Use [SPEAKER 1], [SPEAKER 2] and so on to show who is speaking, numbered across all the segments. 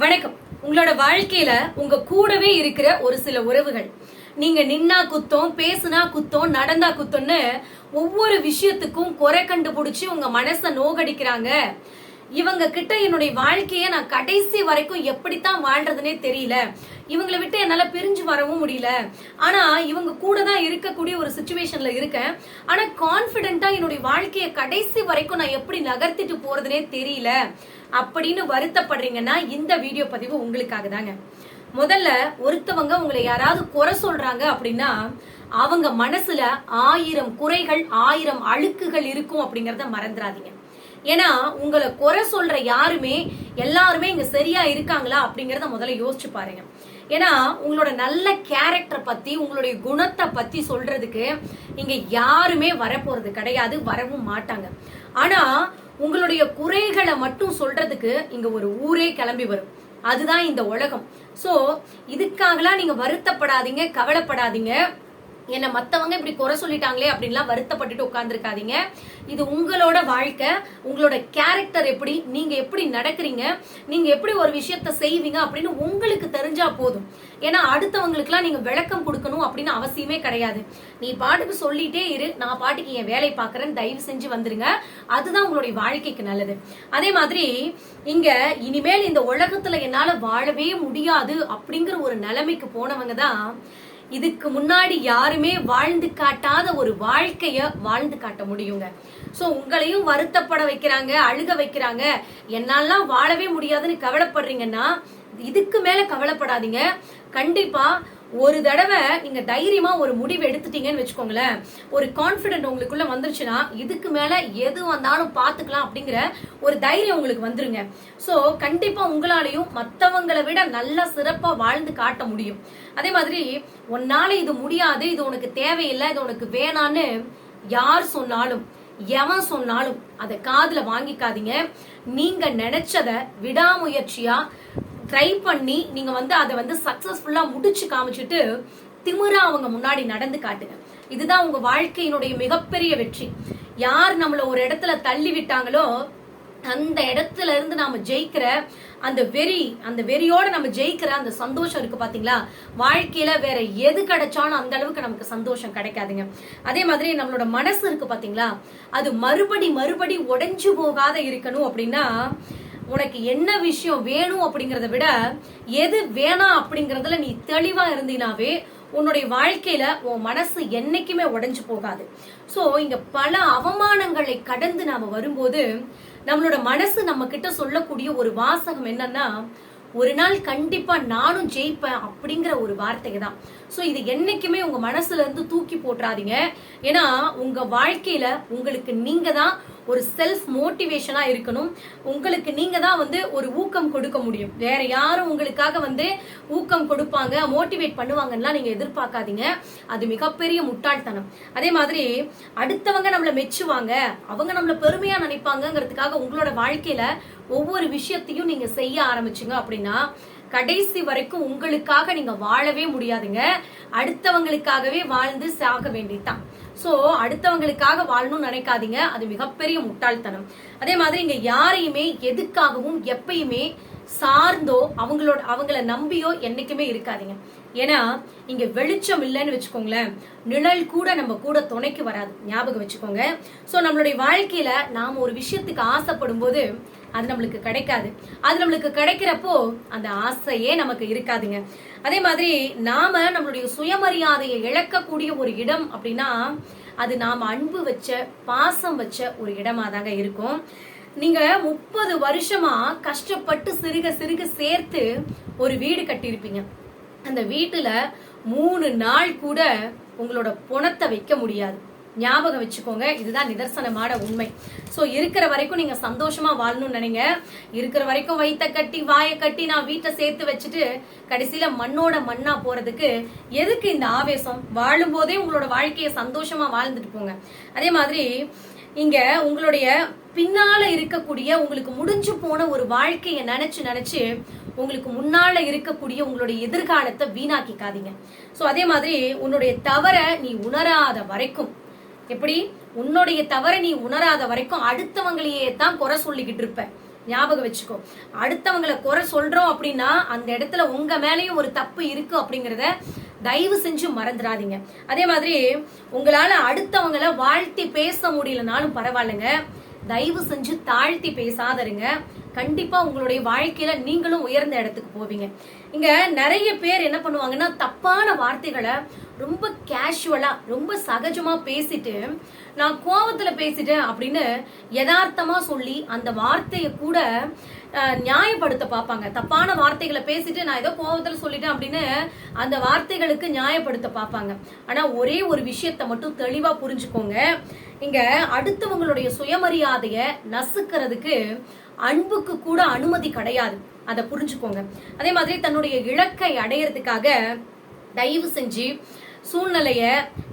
[SPEAKER 1] வணக்கம். உங்களோட வாழ்க்கையில உங்க கூடவே இருக்கிற ஒரு சில உறவுகள். நீங்க நின்னா குத்தம் பேசுனா குத்தம் நடந்தா குத்தம்னு ஒவ்வொரு விஷயத்துக்கும் குறை கண்டுபிடிச்சு உங்க மனச நோகடிக்கிறாங்க. இவங்க கிட்ட என்னுடைய வாழ்க்கைய நான் கடைசி வரைக்கும் எப்படித்தான் வாழ்றதுனே தெரியல. இவங்களை விட்டு என்னால பிரிஞ்சு வரவும் முடியல. ஆனா இவங்க கூட தான் இருக்கக்கூடிய ஒரு சுச்சுவேஷன்ல இருக்கேன். ஆனா கான்பிடென்ட்டா என்னுடைய வாழ்க்கைய கடைசி வரைக்கும் நான் எப்படி நகர்த்திட்டு போறதுனே தெரியல. அப்படின்னு வருத்தப்படுறீங்கன்னா இந்த வீடியோ பதிவு உங்களுக்காக தாங்க. முதல்ல ஒருத்தவங்க உங்களை யாராவது குறை சொல்றாங்க அப்படின்னா அவங்க மனசுல ஆயிரம் குறைகள் ஆயிரம் அழுக்குகள் இருக்கும் அப்படிங்கறத மறந்துடாதீங்க ஏன்னா உங்களை குறை சொல்ற யாருமே எல்லாருமே இங்க சரியா இருக்காங்களா அப்படிங்கறத முதல்ல யோசிச்சு பாருங்க. ஏன்னா உங்களோட நல்ல கேரக்டர் பத்தி உங்களுடைய குணத்தை பத்தி சொல்றதுக்கு இங்க யாருமே வரப்போறது கிடையாது வரவும் மாட்டாங்க. ஆனா உங்களுடைய குறைகளை மட்டும் சொல்றதுக்கு இங்க ஒரு ஊரே கிளம்பி வரும். அதுதான் இந்த உலகம். சோ இதுக்காகலாம் நீங்க வருத்தப்படாதீங்க கவலைப்படாதீங்க. என்ன மத்தவங்க இப்படி குறை சொல்லிட்டாங்களே அப்படின்லாம் வருத்தப்பட்டுட்டு உட்கார்ந்துருக்காதீங்க. இது உங்களோட வாழ்க்கை. உங்களோட கேரக்டர் எப்படி? நீங்க எப்படி நடக்கிறீங்க? நீங்க எப்படி ஒரு விஷயத்த செய்வீங்க அப்படின்னு உங்களுக்கு தெரிஞ்சா போதும். ஏன்னா அடுத்தவங்களுக்குலாம் நீங்க விளக்கம் கொடுக்கணும் அப்படின்னு அவசியமே கிடையாது. நீ பாட்டுக்கு சொல்லிட்டே இரு. நான் பாட்டுக்கு என் வேலை பாக்குறேன் தயவு செஞ்சு வந்துருங்க. அதுதான் உங்களுடைய வாழ்க்கைக்கு நல்லது. அதே மாதிரி இங்க இனிமேல் இந்த உலகத்துல என்னால வாழவே முடியாது அப்படிங்கிற ஒரு நிலைமைக்கு போனவங்க தான் இதுக்கு முன்னாடி யாருமே வாழ்ந்து காட்டாத ஒரு வாழ்க்கைய வாழ்ந்து காட்ட முடியுங்க. சோ உங்களையும் வருத்தப்பட வைக்கிறாங்க அழுக வைக்கிறாங்க. என்னாலாம் வாழவே முடியாதுன்னு கவலைப்படுறீங்கன்னா இதுக்கு மேல கவலைப்படாதீங்க. கண்டிப்பா ஒரு தடவை நீங்க தைரியமா ஒரு முடிவு எடுத்துட்டீங்கன்னு வச்சுக்கோங்களேன். ஒரு கான்பிடென்ட் உங்களுக்குள்ள வந்துருச்சுன்னா இதுக்கு மேல எது வந்தாலும் பாத்துக்கலாம் அப்படிங்கிற ஒரு தைரியம் உங்களுக்கு வந்துருங்க. சோ கண்டிப்பா உங்களாலையும் மத்தவங்களை விட நல்ல சிறப்பா வாழ்ந்து காட்ட முடியும். அதே மாதிரி உன்னால இது முடியாது இது உனக்கு தேவையில்லை இது உனக்கு வேணான்னு யார் சொன்னாலும் எவன் சொன்னாலும் அதை காதுல வாங்கிக்காதீங்க. நீங்க நினைச்சத விடாமுயற்சியா ட்ரை பண்ணி நீங்க வந்து அதை வந்து சக்சஸ்ஃபுல்லா முடிச்சு காமிச்சிட்டு திமிரா அவங்க முன்னாடி நடந்து காட்டுங்க. இதுதான் உங்க வாழ்க்கையினுடைய மிகப்பெரிய வெற்றி. யார் நம்மள ஒரு இடத்துல தள்ளி விட்டாங்களோ அந்த இடத்துல இருந்து நாம ஜெயிக்கிற அந்த வெறி அந்த வெறியோட நம்ம ஜெயிக்கிற அந்த சந்தோஷம் இருக்கு பாத்தீங்களா? வாழ்க்கையில வேற எது கிடைச்சாலும் அந்த அளவுக்கு நமக்கு சந்தோஷம் கிடைக்காதுங்க. அதே மாதிரி நம்மளோட மனசு இருக்கு பாத்தீங்களா? அது மறுபடி மறுபடி உடைஞ்சு போகாத இருக்கணும் அப்படின்னா உனக்கு என்ன விஷயம் வேணும் அப்படிங்கறத விட எது வேணாம் அப்படிங்கறதுல நீ தெளிவா இருந்தீனாவே உன்னுடைய வாழ்க்கையில உன் மனசு என்னைக்குமே உடஞ்சு போகாது. சோ இங்க பல அவமானங்களை கடந்து நாம வரும்போது நம்மளோட மனசு நம்ம கிட்ட சொல்லக்கூடிய ஒரு வாசகம் என்னன்னா ஒரு நாள் கண்டிப்பா நானும் ஜெயிப்பேன் அப்படிங்கிற ஒரு வார்த்தை தான் சோ இது என்னைக்குமே உங்க மனசுல இருந்து தூக்கி போட்டுறாதீங்க. ஏன்னா உங்க வாழ்க்கையில உங்களுக்கு நீங்க தான் ஒரு செல்ஃப் மோட்டிவேஷனா இருக்கணும். உங்களுக்கு நீங்க தான் வந்து ஒரு ஊக்கம் கொடுக்க முடியும். வேற யாரும் உங்களுக்காக வந்து ஊக்கம் கொடுப்பாங்க மோட்டிவேட் பண்ணுவாங்கன்னா நீங்க எதிர்பார்க்காதீங்க. அது மிகப்பெரிய முட்டாள்தனம். அதே மாதிரி அடுத்தவங்க நம்மள மெச்சுவாங்க. அவங்க நம்மள பெருமையா நினைப்பாங்கங்கிறதுக்காக உங்களோட வாழ்க்கையில ஒவ்வொரு விஷயத்தையும் நீங்க செய்ய ஆரம்பிச்சீங்க அப்படின்னா கடைசி வரைக்கும் உங்களுக்காக நீங்க வாழவே முடியாதுங்க. அடுத்தவங்களுக்காகவே வாழ்ந்து சாக வேண்டியதுதான். சோ அடுத்தவங்களுக்காக வாழணும்னு நினைக்காதீங்க. அது மிகப்பெரிய முட்டாள்தனம். அதே மாதிரி இங்க யாரையுமே எதுக்காகவும் எப்பயுமே சார்ந்தோ அவங்களோட அவங்கள நம்பியோ என்னைக்குமே இருக்காதீங்க. ஏன்னா இங்க வெளிச்சம் இல்லைன்னு வச்சுக்கோங்களேன். நிழல் கூட நம்ம கூட துணைக்கு வராது. ஞாபகம் வச்சுக்கோங்க. ஸோ நம்மளுடைய வாழ்க்கையில நாம ஒரு விஷயத்துக்கு ஆசைப்படும் போது அது நம்மளுக்கு கிடைக்காது. அது நம்மளுக்கு கிடைக்கிறப்போ அந்த ஆசையே நமக்கு இருக்காதுங்க. அதே மாதிரி நாம நம்மளுடைய சுயமரியாதையை இழக்கக்கூடிய ஒரு இடம் அப்படின்னா அது நாம அன்பு வச்ச பாசம் வச்ச ஒரு இடமா தாங்க இருக்கும். நீங்க முப்பது வருஷமா கஷ்டப்பட்டு சிறுக சிறுக சேர்த்து ஒரு வீடு கட்டியிருப்பீங்க. அந்த வீட்டுல மூணு நாள் கூட உங்களோட பணத்தை வைக்க முடியாது. ஞாபகம் வச்சுக்கோங்க இதுதான் நிதர்சனமான உண்மை. ஸோ இருக்கிற வரைக்கும் நீங்க சந்தோஷமா வாழணும்னு நினைங்க. இருக்கிற வரைக்கும் வயித்த கட்டி வாயை கட்டி நான் வீட்டை சேர்த்து வச்சுட்டு கடைசியில மண்ணோட மண்ணா போறதுக்கு எதுக்கு இந்த ஆவேசம்? வாழும் போதே உங்களோட வாழ்க்கையை சந்தோஷமா வாழ்ந்துட்டு போங்க. அதே மாதிரி இங்க உங்களுடைய பின்னால இருக்கக்கூடிய உங்களுக்கு முடிஞ்சு போன ஒரு வாழ்க்கையை நினைச்சு நினைச்சு உங்களுக்கு முன்னால இருக்கக்கூடிய உங்களுடைய எதிர்காலத்தை வீணாக்கிக்காதீங்க. சோ அதே மாதிரி உன்னுடைய தவற நீ உணராத வரைக்கும் எப்படி? உன்னுடைய தவறை நீ உணராத வரைக்கும் அடுத்தவங்களையே தான் குறை சொல்லிக்கிட்டு இருப்ப. ஞாபகம் வச்சுக்கோ. அடுத்தவங்களை குறை சொல்றோம் அப்படின்னா அந்த இடத்துல உங்க மேலயும் ஒரு தப்பு இருக்கு அப்படிங்கறத தயவு செஞ்சு மறந்துடாதீங்க. அதே மாதிரி உங்களால அடுத்தவங்கள வாழ்த்தி பேச முடியலனாலும் பரவாயில்லைங்க. தயவு செஞ்சு தாழ்த்தி பேசாதருங்க. கண்டிப்பா உங்களுடைய வாழ்க்கையில நீங்களும் உயர்ந்த இடத்துக்கு போவீங்க. இங்க நிறைய பேர் என்ன பண்ணுவாங்கன்னா தப்பான வார்த்தைகளை ரொம்ப கேஷுவலா ரொம்ப சகஜமா பேசிட்டு நான் கோவத்துல பேசிட்டேன் அப்படின்னு யதார்த்தமா சொல்லி அந்த வார்த்தையை கூட நியாயப்படுத்த பார்ப்பாங்க. தப்பான வார்த்தைகளை பேசிட்டு நான் ஏதோ கோவத்துல சொல்லிட்டேன் அப்படின்னு அந்த வார்த்தைகளுக்கு நியாயப்படுத்த பார்ப்பாங்க. ஆனா ஒரே ஒரு விஷயத்த மட்டும் தெளிவா புரிஞ்சுக்கோங்க. இங்க அடுத்தவங்களுடைய சுயமரியாதைய நசுக்கிறதுக்கு அன்புக்கு கூட அனுமதி கிடையாது. அதை புரிஞ்சுக்கோங்க. அதே மாதிரி தன்னுடைய இலக்கை அடையிறதுக்காக தயவு செஞ்சு சூழ்நிலைய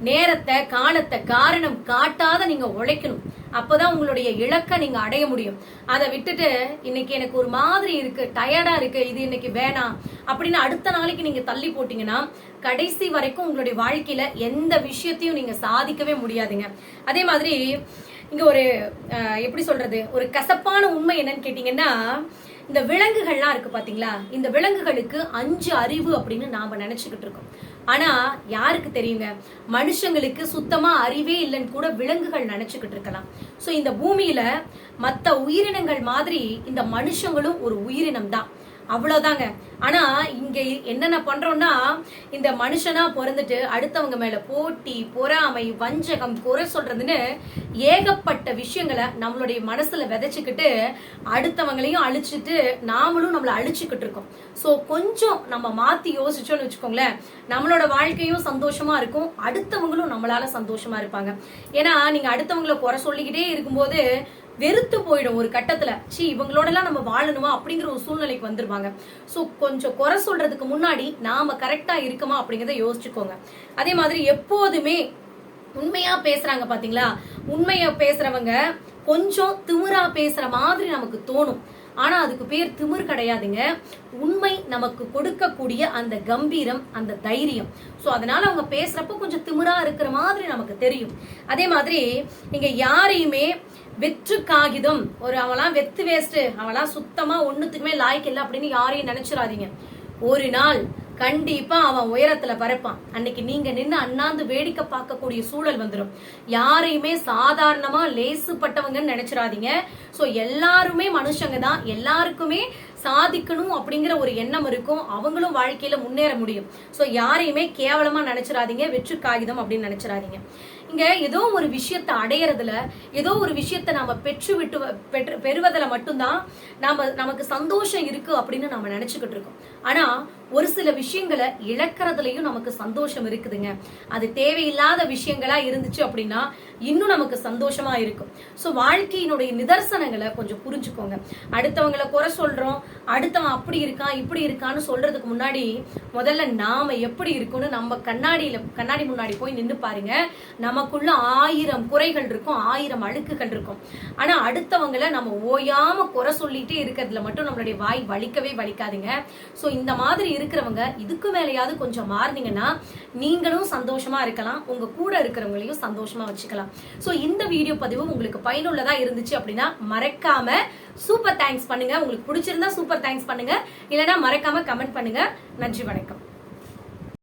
[SPEAKER 1] நேரத்தை காலத்தை காரணம் காட்டாத நீங்க உழைக்கணும். அப்பதான் உங்களுடைய இலக்கை நீங்க அடைய முடியும். அதை விட்டுட்டு இன்னைக்கு எனக்கு ஒரு மாதிரி இருக்கு டயர்டா இருக்கு இது இன்னைக்கு வேணாம் அப்படின்னு அடுத்த நாளைக்கு நீங்க தள்ளி போட்டீங்கன்னா கடைசி வரைக்கும் உங்களுடைய வாழ்க்கையில எந்த விஷயத்தையும் நீங்க சாதிக்கவே முடியாதுங்க. அதே மாதிரி இங்க ஒரு எப்படி சொல்றது? ஒரு கசப்பான உண்மை என்னன்னு கேட்டீங்கன்னா இந்த விலங்குகள்லாம் இருக்கு பாத்தீங்களா? இந்த விலங்குகளுக்கு அஞ்சு அறிவு அப்படின்னு நாம நினைச்சுக்கிட்டு இருக்கோம். ஆனா யாருக்கு தெரியுங்க? மனுஷங்களுக்கு சுத்தமா அறிவே இல்லைன்னு கூட விலங்குகள் நினைச்சுக்கிட்டு இருக்கலாம். சோ இந்த பூமியில மத்த உயிரினங்கள் மாதிரி இந்த மனுஷங்களும் ஒரு உயிரினம் தான் அவ்வளவுதாங்க. ஆனா இங்க என்னென்ன பண்றோம்னா இந்த மனுஷனா பிறந்துட்டு அடுத்தவங்க மேல போட்டி பொறாமை வஞ்சகம் குறை சொல்றதுன்னு ஏகப்பட்ட விஷயங்களை நம்மளுடைய மனசுல விதைச்சுக்கிட்டு அடுத்தவங்களையும் அழிச்சிட்டு நாமளும் நம்மளை அழிச்சுக்கிட்டு இருக்கோம். சோ கொஞ்சம் நம்ம மாத்தி யோசிச்சோம்னு வச்சுக்கோங்களேன் நம்மளோட வாழ்க்கையும் சந்தோஷமா இருக்கும் அடுத்தவங்களும் நம்மளால சந்தோஷமா இருப்பாங்க. ஏன்னா நீங்க அடுத்தவங்களை குறை சொல்லிக்கிட்டே இருக்கும்போது வெறுத்து போயிடும் ஒரு கட்டத்துல. சி இவங்களோட எல்லாம் நம்ம வாழணுமா அப்படிங்கிற ஒரு சூழ்நிலைக்கு வந்துருவாங்க. சோ கொஞ்சம் குறை சொல்றதுக்கு முன்னாடி நாம கரெக்டா இருக்கமா அப்படிங்கறத யோசிச்சுக்கோங்க. அதே மாதிரி எப்போதுமே உண்மையா பேசுறாங்க பாத்தீங்களா? உண்மையா பேசுறவங்க கொஞ்சம் திமிரா பேசுற மாதிரி நமக்கு தோணும். ஆனா அதுக்கு பேர் திமிர் கிடையாதுங்க. உண்மை நமக்கு கொடுக்கக்கூடிய அந்த கம்பீரம் அந்த தைரியம். சோ அதனால அவங்க பேசுறப்ப கொஞ்சம் திமிரா இருக்கிற மாதிரி நமக்கு தெரியும். அதே மாதிரி நீங்க யாரையுமே வெற்று காகிதம் ஒரு அவெல்லாம் வெத்து வேஸ்ட் அவெல்லாம் சுத்தமா ஒண்ணுத்துக்குமே லாய்க்கு இல்லை அப்படின்னு யாரையும் நினைச்சிடாதீங்க ஒரு நாள் கண்டிப்பா அவன் உயரத்துல பறப்பான். அன்னைக்கு நீங்க நின்று அண்ணாந்து வேடிக்கை பார்க்கக்கூடிய சூழல் வந்துடும் யாரையுமே சாதாரணமா லேசுப்பட்டவங்கன்னு நினைச்சிடாதீங்க சோ எல்லாருமே மனுஷங்க தான். எல்லாருக்குமே சாதிக்கணும் அப்படிங்கிற ஒரு எண்ணம் இருக்கும். அவங்களும் வாழ்க்கையில முன்னேற முடியும். சோ யாரையுமே கேவலமா நினைச்சிடாதீங்க வெற்று காகிதம் அப்படின்னு நினைச்சிடாதீங்க இங்க ஏதோ ஒரு விஷயத்தை அடையறதுல ஏதோ ஒரு விஷயத்தை நாம பெற்று விட்டு பெற்று பெறுவதில் மட்டும்தான் நாம நமக்கு சந்தோஷம் இருக்கு அப்படின்னு நாம நினைச்சுக்கிட்டு இருக்கோம். ஆனா ஒரு சில விஷயங்களை இழக்கிறதுலயும் நமக்கு சந்தோஷம் இருக்குதுங்க. அது தேவையில்லாத விஷயங்களா இருந்துச்சு அப்படின்னா இன்னும் நமக்கு சந்தோஷமா இருக்கும். ஸோ வாழ்க்கையினுடைய நிதர்சனங்களை கொஞ்சம் புரிஞ்சுக்கோங்க. அடுத்தவங்களை குறை சொல்றோம் அடுத்தவன் அப்படி இருக்கான் இப்படி இருக்கான்னு சொல்றதுக்கு முன்னாடி முதல்ல நாம எப்படி இருக்கோம்னு நம்ம கண்ணாடியில கண்ணாடி முன்னாடி போய் நின்று பாருங்க. நம்ம நமக்குள்ள ஆயிரம் குறைகள் இருக்கும் ஆயிரம் அழுக்குகள் இருக்கும். ஆனா அடுத்தவங்களை நம்ம ஓயாம குறை சொல்லிட்டே இருக்கிறதுல மட்டும் நம்மளுடைய வாய் வலிக்கவே வலிக்காதுங்க. சோ இந்த மாதிரி இருக்கிறவங்க இதுக்கு மேலேயாவது கொஞ்சம் மாறினீங்கன்னா நீங்களும் சந்தோஷமா இருக்கலாம் உங்க கூட இருக்கிறவங்களையும் சந்தோஷமா வச்சுக்கலாம். சோ இந்த வீடியோ பதிவு உங்களுக்கு பயனுள்ளதா இருந்துச்சு அப்படின்னா மறக்காம சூப்பர் தேங்க்ஸ் பண்ணுங்க. உங்களுக்கு பிடிச்சிருந்தா சூப்பர் தேங்க்ஸ் பண்ணுங்க. இல்லைன்னா மறக்காம கமெண்ட் பண்ணுங்க. நன்றி வணக்கம்.